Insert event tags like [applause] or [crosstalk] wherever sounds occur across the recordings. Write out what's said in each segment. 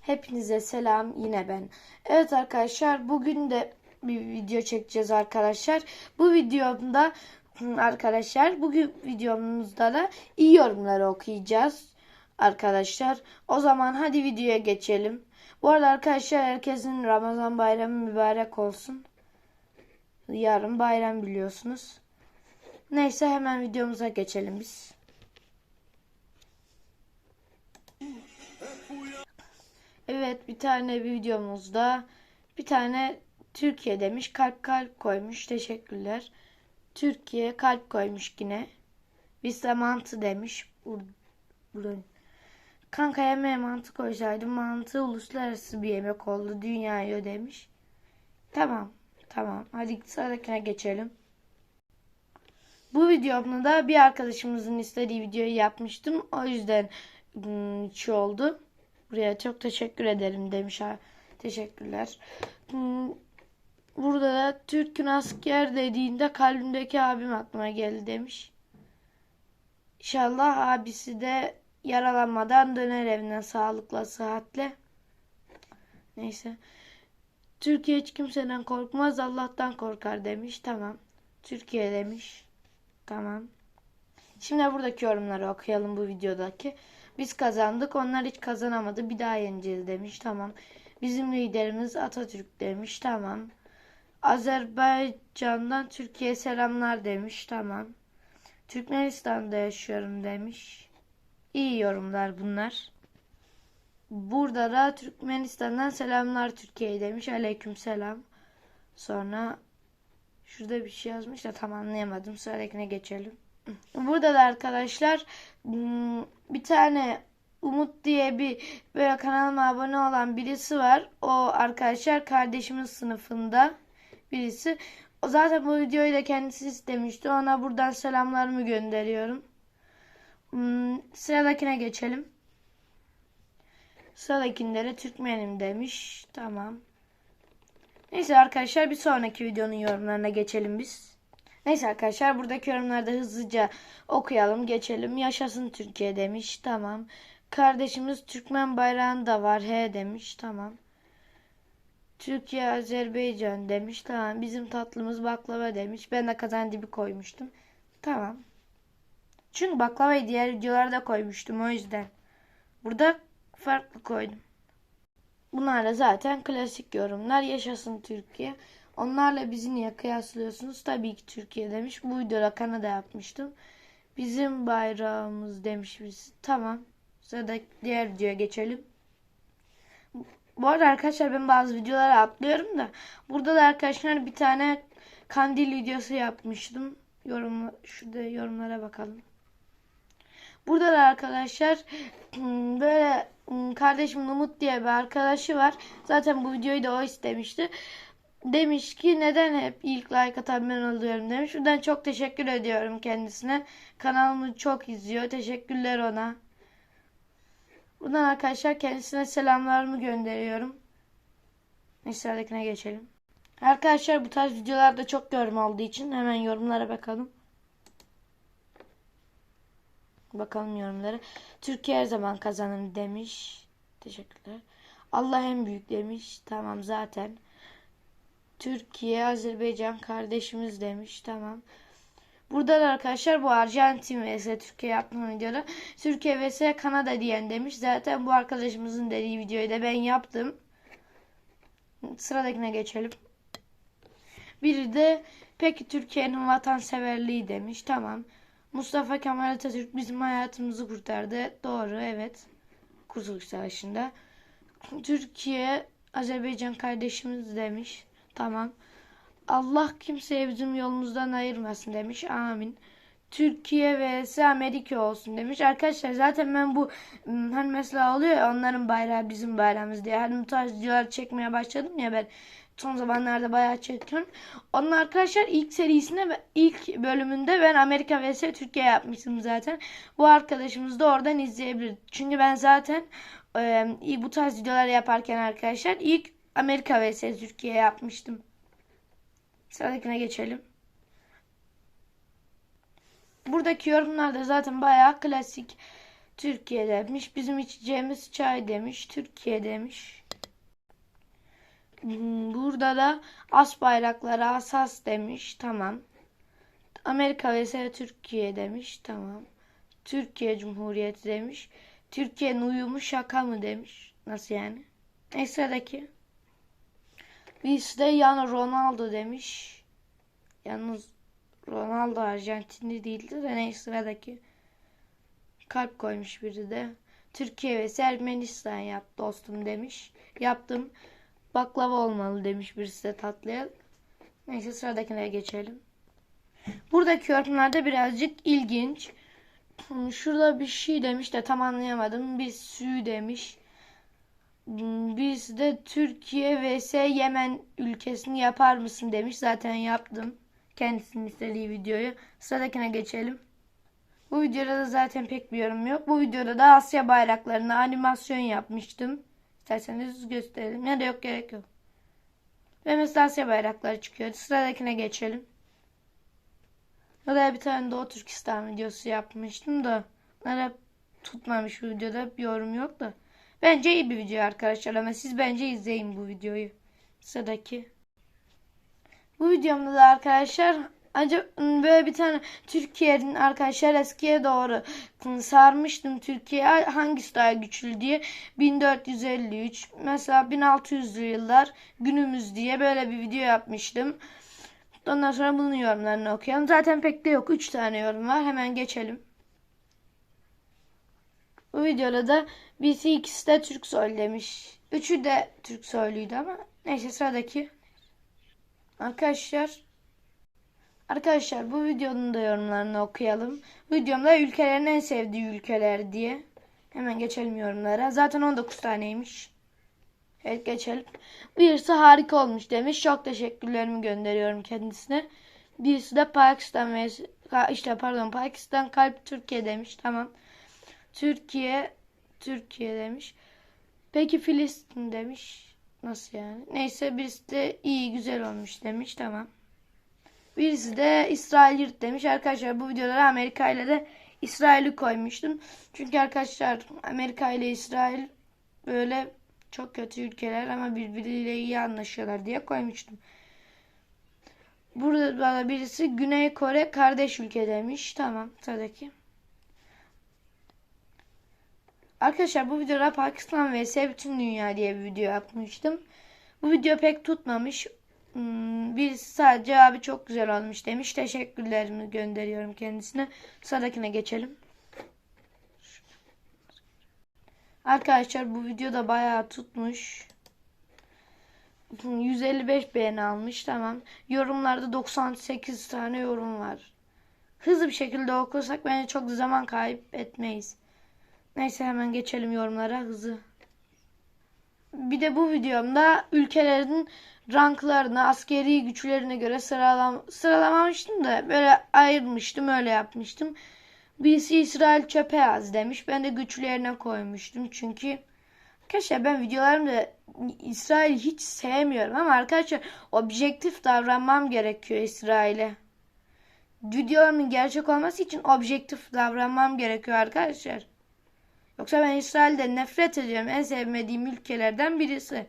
Hepinize selam yine ben. Evet arkadaşlar bugün de bir video çekeceğiz arkadaşlar. Bu videomda arkadaşlar bugün videomuzda da iyi yorumları okuyacağız arkadaşlar. O zaman hadi videoya geçelim. Bu arada arkadaşlar herkesin Ramazan bayramı mübarek olsun. Yarın bayram biliyorsunuz. Neyse hemen videomuza geçelim biz. Evet bir tane videomuzda bir tane Türkiye demiş kalp kalp koymuş teşekkürler. Türkiye kalp koymuş yine. Bizde mantı demiş. Bur Burun. Kanka yemeğe mantı koysaydım mantı uluslararası bir yemek oldu. Dünyayı demiş. Tamam. Tamam. Hadi sıradakine geçelim. Bu videomda da bir arkadaşımızın istediği videoyu yapmıştım. O yüzden hmm, şu oldu. Buraya çok teşekkür ederim demiş. Teşekkürler. Hmm, Burada da Türk'ün asker dediğinde kalbimdeki abim aklıma geldi demiş. İnşallah abisi de yaralanmadan döner evine sağlıkla, sıhhatle. Neyse. Türkiye hiç kimseden korkmaz, Allah'tan korkar demiş. Tamam. Türkiye demiş. Tamam. Şimdi buradaki yorumları okuyalım bu videodaki. Biz kazandık, onlar hiç kazanamadı. Bir daha yeneceğiz demiş. Tamam. Bizim liderimiz Atatürk demiş. Tamam. Azerbaycan'dan Türkiye selamlar demiş. Tamam. Türkmenistan'da yaşıyorum demiş. İyi yorumlar bunlar. Burada da Türkmenistan'dan selamlar Türkiye'ye demiş. Aleyküm selam. Sonra şurada bir şey yazmış da tam anlayamadım. Sıradakine geçelim. Burada da arkadaşlar hmm, bir tane Umut diye bir böyle kanalıma abone olan birisi var. O arkadaşlar kardeşimin sınıfında birisi. O zaten bu videoyu da kendisi istemişti. Ona buradan selamlarımı gönderiyorum. Hmm, sıradakine geçelim. Sıradakinde Türkmenim demiş. Tamam. Neyse arkadaşlar bir sonraki videonun yorumlarına geçelim biz. Neyse arkadaşlar buradaki yorumlarda hızlıca okuyalım geçelim. Yaşasın Türkiye demiş. Tamam. Kardeşimiz Türkmen bayrağında var. He demiş. Tamam. Türkiye Azerbaycan demiş. Tamam. Bizim tatlımız baklava demiş. Ben de kazan dibi koymuştum. Tamam. Çünkü baklavayı diğer videolarda koymuştum o yüzden. Burada farklı koydum. Bunlar da zaten klasik yorumlar. Yaşasın Türkiye. Onlarla bizi niye kıyaslıyorsunuz? Tabii ki Türkiye demiş. Bu videoda Kanada yapmıştım. Bizim bayrağımız demiş birisi. Tamam. Sırada diğer videoya geçelim. Bu arada arkadaşlar ben bazı videoları atlıyorum da. Burada da arkadaşlar bir tane kandil videosu yapmıştım. Yorum, şurada yorumlara bakalım. Burada da arkadaşlar [clears throat] böyle kardeşim Umut diye bir arkadaşı var. Zaten bu videoyu da o istemişti. Demiş ki neden hep ilk like atan ben oluyorum demiş. Buradan çok teşekkür ediyorum kendisine. Kanalımı çok izliyor. Teşekkürler ona. Buradan arkadaşlar kendisine selamlarımı gönderiyorum. Sıradakine geçelim. Arkadaşlar bu tarz videolarda çok yorum olduğu için hemen yorumlara bakalım. Bakalım yorumlara. Türkiye her zaman kazanır demiş. Teşekkürler. Allah en büyük demiş. Tamam zaten. Türkiye, Azerbaycan kardeşimiz demiş. Tamam. Burada da arkadaşlar bu Arjantin vs Türkiye yaptığım videoda Türkiye vs Kanada diyen demiş. Zaten bu arkadaşımızın dediği videoyu da ben yaptım. Sıradakine geçelim. Biri de peki Türkiye'nin vatanseverliği demiş. Tamam. Mustafa Kemal Atatürk bizim hayatımızı kurtardı. Doğru evet. Kurtuluş Savaşı'nda. Türkiye Azerbaycan kardeşimiz demiş. Tamam. Allah kimseye bizim yolumuzdan ayırmasın demiş. Amin. Türkiye vs Amerika olsun demiş. Arkadaşlar zaten ben bu hani mesela oluyor ya onların bayrağı bizim bayrağımız diye. Hani bu tarz videolar çekmeye başladım ya ben son zamanlarda bayağı çekiyorum. Onun arkadaşlar ilk serisinde ilk bölümünde ben Amerika vs Türkiye yapmıştım zaten. Bu arkadaşımız da oradan izleyebilir. Çünkü ben zaten e, bu tarz videolar yaparken arkadaşlar ilk Amerika vs Türkiye yapmıştım. Sıradakine geçelim. Buradaki yorumlar da zaten bayağı klasik. Türkiye demiş. Bizim içeceğimiz çay demiş. Türkiye demiş. Hmm, Burada da as bayrakları asas demiş. Tamam. Amerika vs Türkiye demiş. Tamam. Türkiye Cumhuriyeti demiş. Türkiye'nin uyumu şaka mı demiş. Nasıl yani? Ne sıradaki? Biz de yani Ronaldo demiş. Yalnız Ronaldo Arjantinli değildi de ne sıradaki? Kalp koymuş biri de. Türkiye ve Ermenistan yap dostum demiş. Yaptım. Baklava olmalı demiş birisi de tatlıya. Neyse sıradakine geçelim. Buradaki yorumlarda birazcık ilginç. Şurada bir şey demiş de tam anlayamadım. Bir sü demiş. Biz de Türkiye vs Yemen ülkesini yapar mısın demiş. Zaten yaptım. Kendisinin istediği videoyu. Sıradakine geçelim. Bu videoda da zaten pek bir yorum yok. Bu videoda da Asya bayraklarına animasyon yapmıştım. İsterseniz gösterelim. Ya da yok gerek yok. Ve mesela Asya bayrakları çıkıyor. Sıradakine geçelim. Ya da bir tane Doğu Türkistan videosu yapmıştım da. Bunlar hep tutmamış videoda. Bir yorum yok da. Bence iyi bir video arkadaşlar ama siz bence izleyin bu videoyu. Sıradaki. Bu videomda da arkadaşlar acaba böyle bir tane Türkiye'nin arkadaşlar eskiye doğru sarmıştım Türkiye hangisi daha güçlü diye 1453 mesela 1600'lü yıllar günümüz diye böyle bir video yapmıştım. Ondan sonra bunun yorumlarını okuyalım. Zaten pek de yok. 3 tane yorum var. Hemen geçelim. Bu videoda da birisi ikisi de Türk soylu demiş. Üçü de Türk soyluydu ama neyse sıradaki. Arkadaşlar Arkadaşlar bu videonun da yorumlarını okuyalım. Videomda ülkelerin en sevdiği ülkeler diye. Hemen geçelim yorumlara. Zaten 19 taneymiş. Evet geçelim. Birisi harika olmuş demiş. Çok teşekkürlerimi gönderiyorum kendisine. Birisi de Pakistan ve işte pardon Pakistan kalp Türkiye demiş. Tamam. Türkiye Türkiye demiş. Peki Filistin demiş. Nasıl yani? Neyse birisi de iyi güzel olmuş demiş. Tamam. Birisi de İsrail yurt demiş. Arkadaşlar bu videolara Amerika ile de İsrail'i koymuştum. Çünkü arkadaşlar Amerika ile İsrail böyle çok kötü ülkeler ama birbiriyle iyi anlaşıyorlar diye koymuştum. Burada da birisi Güney Kore kardeş ülke demiş. Tamam sıradaki. Arkadaşlar bu videoda Pakistan vs bütün dünya diye bir video yapmıştım. Bu video pek tutmamış. Hmm, Birisi sadece abi çok güzel olmuş demiş. Teşekkürlerimi gönderiyorum kendisine. Sıradakine geçelim. Arkadaşlar bu videoda bayağı tutmuş. 155 beğeni almış tamam. Yorumlarda 98 tane yorum var. Hızlı bir şekilde okursak bence çok zaman kaybetmeyiz. Neyse hemen geçelim yorumlara hızlı. Bir de bu videomda ülkelerin ranklarını, askeri güçlerine göre sıralam sıralamamıştım da böyle ayırmıştım, öyle yapmıştım. Birisi İsrail çöpe az demiş. Ben de güçlerine koymuştum. Çünkü arkadaşlar ben videolarımda İsrail hiç sevmiyorum ama arkadaşlar objektif davranmam gerekiyor İsrail'e. Videolarımın gerçek olması için objektif davranmam gerekiyor arkadaşlar. Yoksa ben İsrail'de nefret ediyorum. En sevmediğim ülkelerden birisi.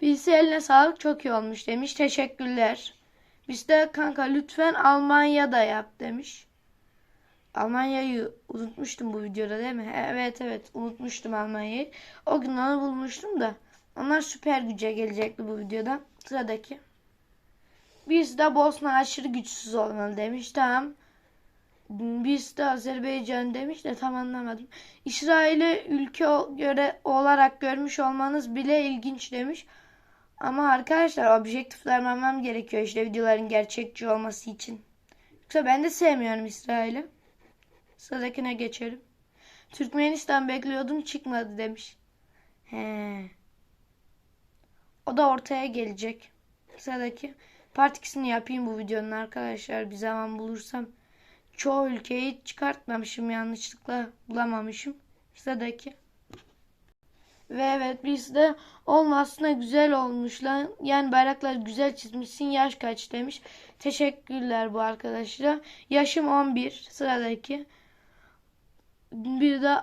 Birisi eline sağlık çok iyi olmuş demiş. Teşekkürler. Biz de kanka lütfen Almanya'da yap demiş. Almanya'yı unutmuştum bu videoda değil mi? Evet evet unutmuştum Almanya'yı. O gün onu bulmuştum da. Onlar süper güce gelecekti bu videoda. Sıradaki. Biz de Bosna aşırı güçsüz olmalı demiş. Tamam. Biz de Azerbaycan demiş de tam anlamadım. İsrail'i ülke göre olarak görmüş olmanız bile ilginç demiş. Ama arkadaşlar objektif davranmam gerekiyor işte videoların gerçekçi olması için. Yoksa ben de sevmiyorum İsrail'i. Sıradakine geçelim. Türkmenistan bekliyordum çıkmadı demiş. He. O da ortaya gelecek. Sıradaki. Part 2'sini yapayım bu videonun arkadaşlar. Bir zaman bulursam. Çoğu ülkeyi çıkartmamışım yanlışlıkla bulamamışım. Sıradaki. Ve evet biz de olmasına güzel olmuş lan. Yani bayraklar güzel çizmişsin. Yaş kaç demiş. Teşekkürler bu arkadaşlar. Yaşım 11. Sıradaki. Bir de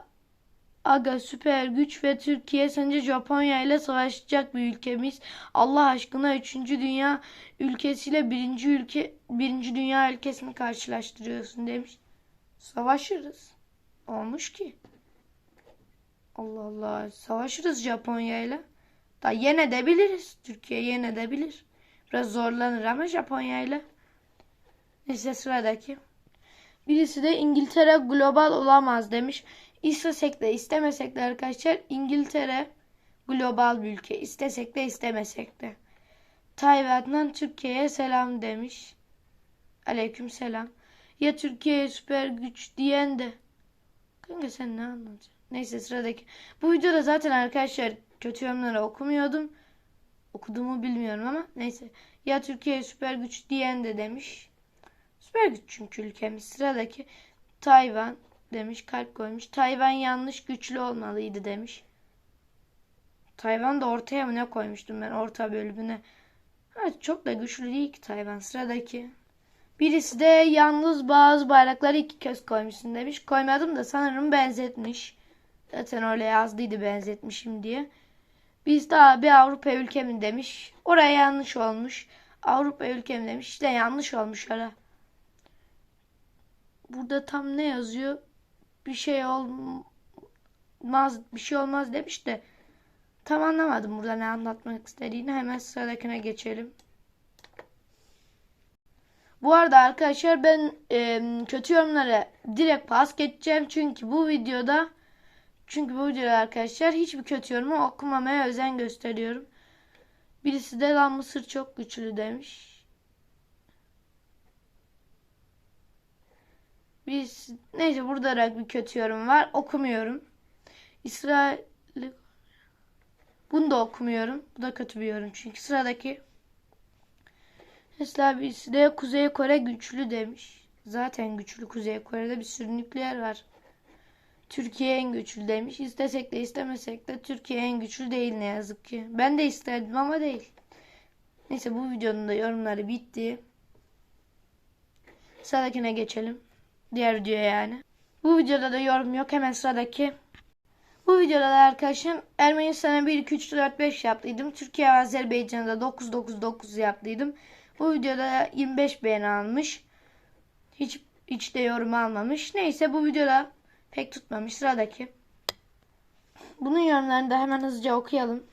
Aga süper güç ve Türkiye sence Japonya ile savaşacak bir ülkemiz. Allah aşkına 3. dünya ülkesiyle 1. ülke 1. dünya ülkesini karşılaştırıyorsun demiş. Savaşırız. Olmuş ki. Allah Allah. Savaşırız Japonya ile. Da yenebiliriz. Türkiye yenebilir. Biraz zorlanır ama Japonya ile. Neyse sıradaki. Birisi de İngiltere global olamaz demiş. İstesek de istemesek de arkadaşlar İngiltere global bir ülke. İstesek de istemesek de. Tayvan'dan Türkiye'ye selam demiş. Aleyküm selam. Ya Türkiye'ye süper güç diyen de. Kanka sen ne anlatacaksın? Neyse sıradaki. Bu videoda zaten arkadaşlar kötü yorumları okumuyordum. Okuduğumu bilmiyorum ama neyse. Ya Türkiye'ye süper güç diyen de demiş. Süper güç çünkü ülkemiz. Sıradaki Tayvan demiş kalp koymuş. Tayvan yanlış güçlü olmalıydı demiş. Tayvan da ortaya mı ne koymuştum ben orta bölümüne. Ha, çok da güçlü değil ki Tayvan. Sıradaki. Birisi de yalnız bazı bayrakları iki kez koymuşsun demiş. Koymadım da sanırım benzetmiş. Zaten öyle yazdıydı benzetmişim diye. Biz daha bir Avrupa ülke mi demiş. Oraya yanlış olmuş. Avrupa ülke mi demiş. İşte yanlış olmuş ara. Burada tam ne yazıyor? Bir şey olmaz, bir şey olmaz demiş de tam anlamadım burada ne anlatmak istediğini. Hemen sıradakine geçelim. Bu arada arkadaşlar ben e, kötü yorumlara direkt pas geçeceğim. Çünkü bu videoda çünkü bu videoda arkadaşlar hiçbir kötü yorumu okumamaya özen gösteriyorum. Birisi de lan Mısır çok güçlü demiş. Biz neyse burada da bir kötü yorum var. Okumuyorum. İsrail bunu da okumuyorum. Bu da kötü bir yorum. Çünkü sıradaki Mesela birisi de Kuzey Kore güçlü demiş. Zaten güçlü Kuzey Kore'de bir sürü nükleer var. Türkiye en güçlü demiş. İstesek de istemesek de Türkiye en güçlü değil ne yazık ki. Ben de isterdim ama değil. Neyse bu videonun da yorumları bitti. Sıradakine geçelim. Diğer videoya yani. Bu videoda da yorum yok. Hemen sıradaki. Bu videoda da arkadaşım Ermenistan'a 1, 2, 3, 4, 5 yaptıydım. Türkiye ve Azerbaycan'da 9, 9, 9 yaptıydım. Bu videoda 25 beğeni almış. Hiç, hiç de yorum almamış. Neyse bu videoda pek tutmamış. Sıradaki. Bunun yorumlarını da hemen hızlıca okuyalım.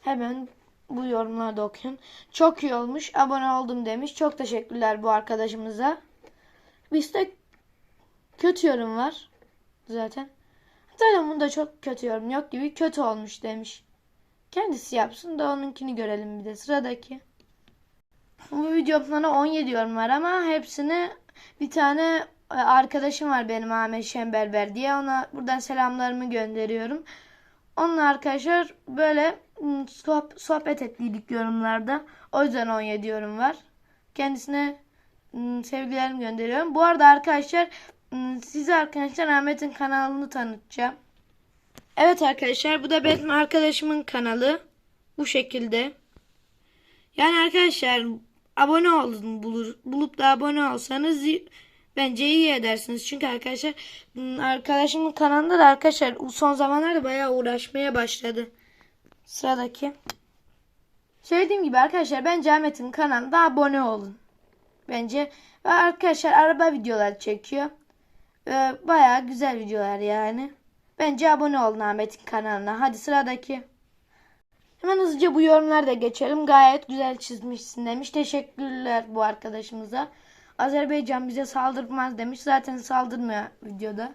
Hemen bu yorumları da okuyun. Çok iyi olmuş. Abone oldum demiş. Çok teşekkürler bu arkadaşımıza. Bizde kötü yorum var. Zaten. Zaten bunda çok kötü yorum yok gibi kötü olmuş demiş. Kendisi yapsın da onunkini görelim bir de. Sıradaki. Bu videomda 17 yorum var ama hepsini bir tane e, arkadaşım var benim Ahmet Şemberber diye. Ona buradan selamlarımı gönderiyorum. Onunla arkadaşlar böyle sohbet ettiydik yorumlarda. O yüzden 17 yorum var. Kendisine sevgilerimi gönderiyorum. Bu arada arkadaşlar size arkadaşlar Ahmet'in kanalını tanıtacağım. Evet arkadaşlar bu da benim arkadaşımın kanalı. Bu şekilde. Yani arkadaşlar abone olun bulur, bulup da abone olsanız bence iyi edersiniz. Çünkü arkadaşlar arkadaşımın kanalında da arkadaşlar son zamanlarda bayağı uğraşmaya başladı. Sıradaki. Söylediğim gibi arkadaşlar bence Ahmet'in kanalına abone olun. Bence ve arkadaşlar araba videoları çekiyor. Ee, bayağı güzel videolar yani. Bence abone olun Ahmet'in kanalına. Hadi sıradaki. Hemen hızlıca bu yorumları da geçelim. Gayet güzel çizmişsin demiş. Teşekkürler bu arkadaşımıza. Azerbaycan bize saldırmaz demiş. Zaten saldırmıyor videoda.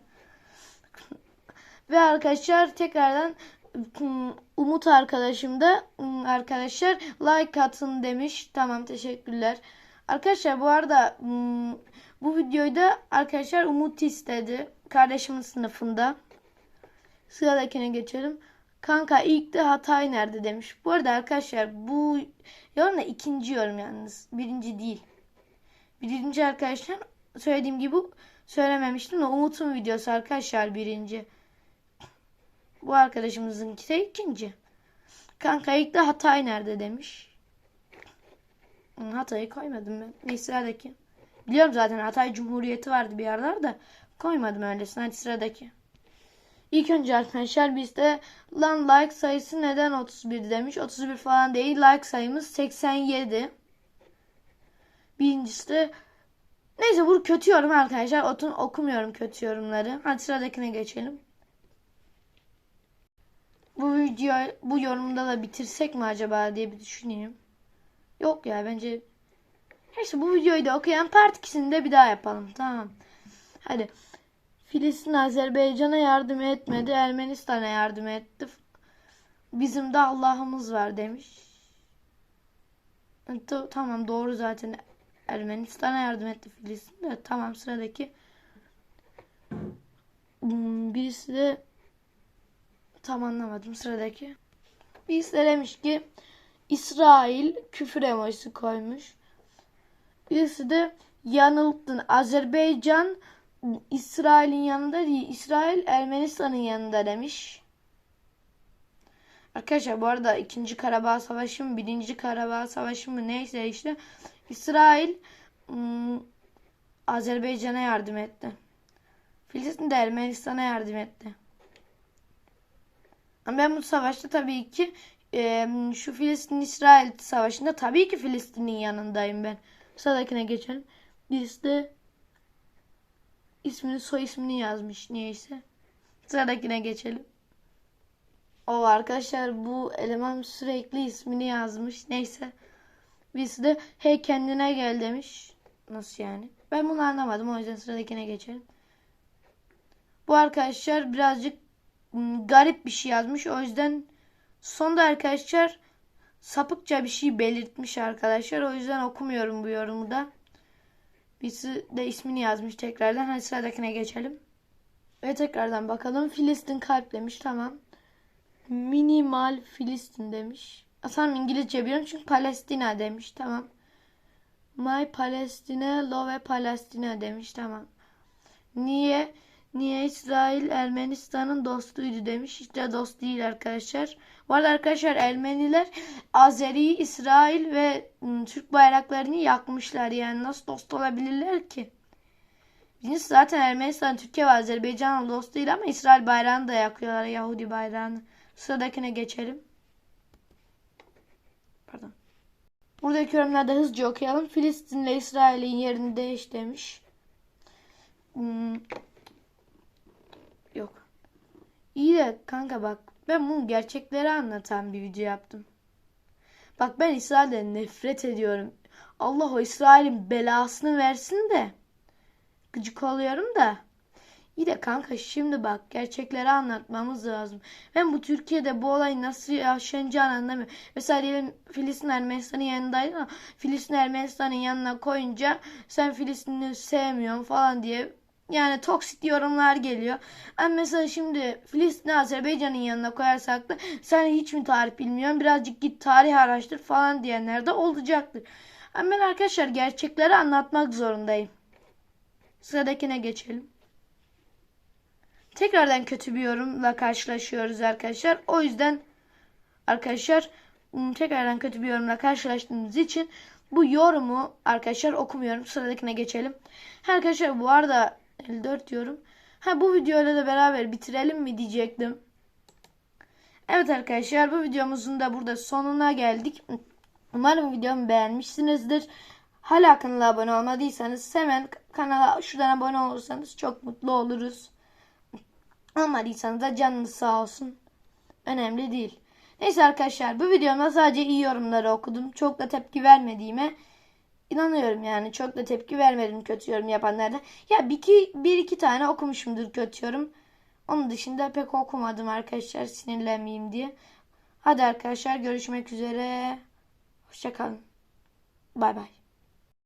Ve arkadaşlar tekrardan Umut arkadaşım da arkadaşlar like atın demiş. Tamam teşekkürler. Arkadaşlar bu arada bu videoyu da arkadaşlar Umut istedi. Kardeşimin sınıfında. Sıradakine geçelim. Kanka ilk de Hatay nerede demiş. Bu arada arkadaşlar bu yorum da ikinci yorum yalnız. Birinci değil. Birinci arkadaşlar söylediğim gibi söylememiştim de Umut'un videosu arkadaşlar birinci. Bu arkadaşımızınki de ikinci. Kanka ilk de Hatay nerede demiş. Hatay'ı koymadım ben. Neyse sıradaki. Biliyorum zaten Hatay Cumhuriyeti vardı bir yerlerde. Koymadım öylesine. Hadi sıradaki. İlk önce arkadaşlar bizde lan like sayısı neden 31 demiş. 31 falan değil. Like sayımız 87. Birincisi de neyse bu kötü yorum arkadaşlar. Otun okumuyorum kötü yorumları. Hadi sıradakine geçelim. Bu video bu yorumda da bitirsek mi acaba diye bir düşüneyim. Yok ya bence Neyse bu videoyu da okuyan part 2'sini de bir daha yapalım. Tamam. Hadi. Filistin Azerbaycan'a yardım etmedi. Ermenistan'a yardım etti. Bizim de Allah'ımız var demiş. Ta- Tamam doğru zaten. Ermenistan'a yardım etti Filistin de. Tamam sıradaki. Hmm, Birisi de tam anlamadım sıradaki. Birisi de demiş ki İsrail küfür emojisi koymuş. Birisi de yanıldın. Azerbaycan İsrail'in yanında değil. İsrail Ermenistan'ın yanında demiş. Arkadaşlar bu arada 2. Karabağ Savaşı mı 1. Karabağ Savaşı mı neyse işte İsrail ım, Azerbaycan'a yardım etti. Filistin de Ermenistan'a yardım etti. Ama ben bu savaşta tabii ki e, şu Filistin-İsrail savaşında tabii ki Filistin'in yanındayım ben. Sıradakine geçelim. Birisi de ismini soy ismini yazmış niyeyse. Sıradakine geçelim. O arkadaşlar bu eleman sürekli ismini yazmış. Neyse. Birisi de hey kendine gel demiş. Nasıl yani? Ben bunu anlamadım. O yüzden sıradakine geçelim. Bu arkadaşlar birazcık ım, garip bir şey yazmış. O yüzden sonda arkadaşlar sapıkça bir şey belirtmiş arkadaşlar. O yüzden okumuyorum bu yorumu da. Birisi de ismini yazmış tekrardan. Hadi sıradakine geçelim. Ve tekrardan bakalım. Filistin kalp demiş. Tamam. Minimal Filistin demiş. Aslında İngilizce biliyorum çünkü Palestina demiş. Tamam. My Palestine, Love Palestina demiş. Tamam. Niye? Niye İsrail Ermenistan'ın dostuydu demiş. İşte dost değil arkadaşlar. Bu arada arkadaşlar Ermeniler Azeri, İsrail ve ım, Türk bayraklarını yakmışlar. Yani nasıl dost olabilirler ki? Birincisi zaten Ermenistan, Türkiye ve Azerbaycan'la dost değil ama İsrail bayrağını da yakıyorlar. Yahudi bayrağını. Sıradakine geçelim. Pardon. Buradaki yorumlarda hızlıca okuyalım. Filistin ile İsrail'in yerini değiş demiş. Hmm. İyi de kanka bak ben bunu gerçekleri anlatan bir video yaptım. Bak ben İsrail'den nefret ediyorum. Allah o İsrail'in belasını versin de. Gıcık oluyorum da. İyi de kanka şimdi bak gerçekleri anlatmamız lazım. Ben bu Türkiye'de bu olay nasıl yaşanacağını anlamıyorum. Mesela diyelim Filistin Ermenistan'ın yanındaydı ama Filistin Ermenistan'ın yanına koyunca sen Filistin'i sevmiyorsun falan diye yani toksit yorumlar geliyor. Ama mesela şimdi Filistin Azerbaycan'ın yanına koyarsak da sen hiç mi tarih bilmiyorsun birazcık git tarih araştır falan diyenler de olacaktır. Ama ben arkadaşlar gerçekleri anlatmak zorundayım. Sıradakine geçelim. Tekrardan kötü bir yorumla karşılaşıyoruz arkadaşlar. O yüzden arkadaşlar ım, tekrardan kötü bir yorumla karşılaştığımız için bu yorumu arkadaşlar okumuyorum. Sıradakine geçelim. Arkadaşlar bu arada 54 yorum. Ha bu videoyla da beraber bitirelim mi diyecektim. Evet arkadaşlar bu videomuzun da burada sonuna geldik. Umarım videomu beğenmişsinizdir. Hala kanala abone olmadıysanız hemen kanala şuradan abone olursanız çok mutlu oluruz. Olmadıysanız da canınız sağ olsun. Önemli değil. Neyse arkadaşlar bu videomda sadece iyi yorumları okudum. Çok da tepki vermediğime inanıyorum yani. Çok da tepki vermedim kötü yorum yapanlarda. Ya bir iki, bir iki tane okumuşumdur kötü yorum. Onun dışında pek okumadım arkadaşlar sinirlenmeyeyim diye. Hadi arkadaşlar görüşmek üzere. Hoşçakalın. Bay bay.